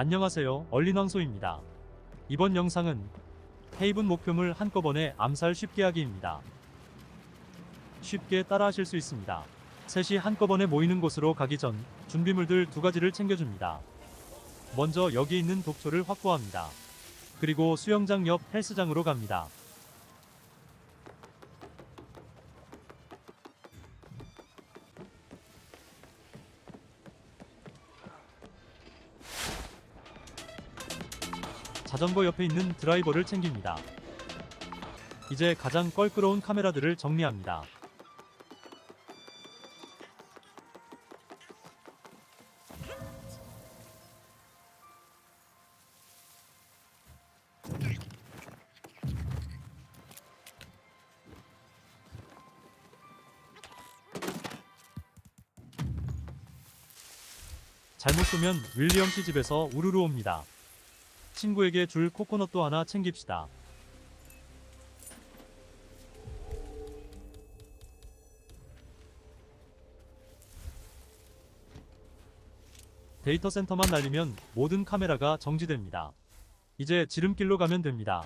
안녕하세요. 얼린왕소입니다. 이번 영상은 헤이븐 목표물 한꺼번에 암살 쉽게 하기입니다. 쉽게 따라하실 수 있습니다. 셋이 한꺼번에 모이는 곳으로 가기 전 준비물들 두 가지를 챙겨줍니다. 먼저 여기 있는 독초를 확보합니다. 그리고 수영장 옆 헬스장으로 갑니다. 자전거 옆에 있는 드라이버를 챙깁니다. 이제 가장 껄끄러운 카메라들을 정리합니다. 잘못 쏘면 윌리엄 씨 집에서 우르르 옵니다. 친구에게 줄 코코넛도 하나 챙깁시다. 데이터 센터만 날리면 모든 카메라가 정지됩니다. 이제 지름길로 가면 됩니다.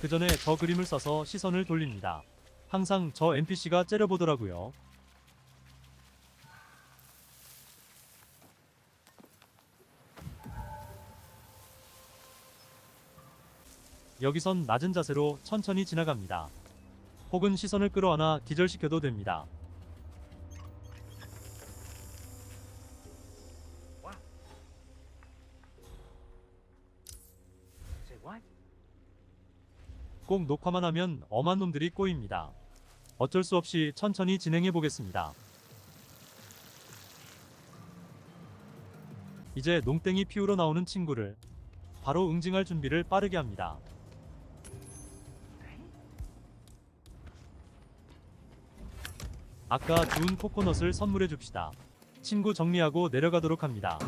그 전에 저 그림을 써서 시선을 돌립니다. 항상 저 NPC가 째려보더라고요. 여기선 낮은 자세로 천천히 지나갑니다. 혹은 시선을 끌어안아 기절시켜도 됩니다. 꼭 녹화만 하면 엄한 놈들이 꼬입니다. 어쩔 수 없이 천천히 진행해 보겠습니다. 이제 농땡이 피우러 나오는 친구를 바로 응징할 준비를 빠르게 합니다. 아까 주운 코코넛을 선물해 줍시다. 친구 정리하고 내려가도록 합니다.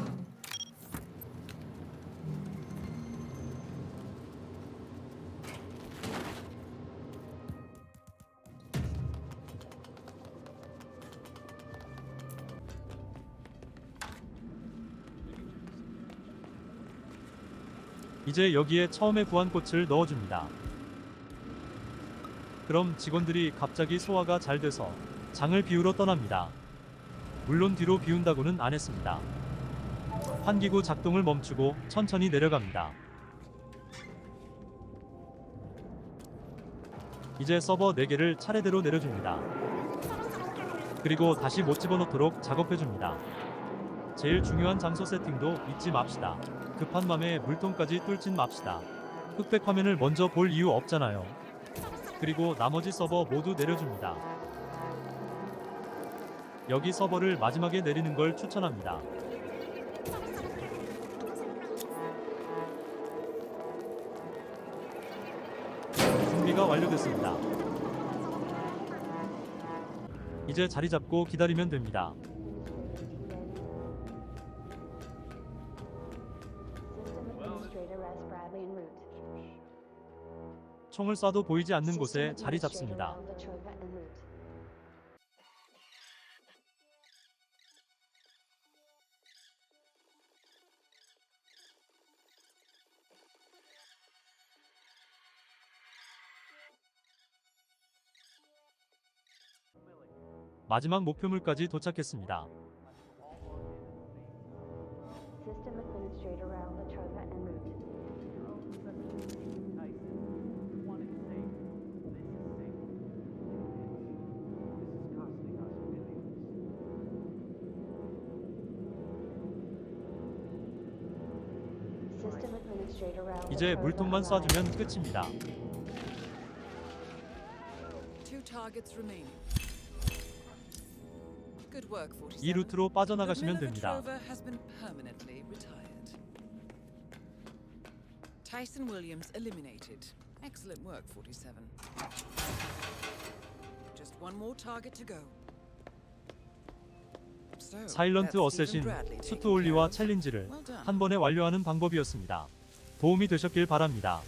이제 여기에 처음에 구한 꽃을 넣어줍니다. 그럼 직원들이 갑자기 소화가 잘 돼서 장을 비우러 떠납니다. 물론 뒤로 비운다고는 안 했습니다. 환기구 작동을 멈추고 천천히 내려갑니다. 이제 서버 4개를 차례대로 내려줍니다. 그리고 다시 못 집어넣도록 작업해줍니다. 제일 중요한 장소 세팅도 잊지 맙시다. 급한 맘에 물통까지 뚫진 맙시다. 흑백 화면을 먼저 볼 이유 없잖아요. 그리고 나머지 서버 모두 내려줍니다. 여기 서버를 마지막에 내리는 걸 추천합니다. 준비가 완료됐습니다. 이제 자리 잡고 기다리면 됩니다. 총을 쏴도 보이지 않는 곳에 자리 잡습니다. 마지막 목표물까지 도착했습니다. 이제 물통만. 쏴주면 끝입니다. 이 루트로 빠져나가시면 됩니다. Tyson Williams eliminated. Excellent work, 47. Just one more target to go. 사일런트 어쌔신 수트 올리와. 챌린지를. 한 번에 완료하는 방법이었습니다. 도움이 되셨길 바랍니다.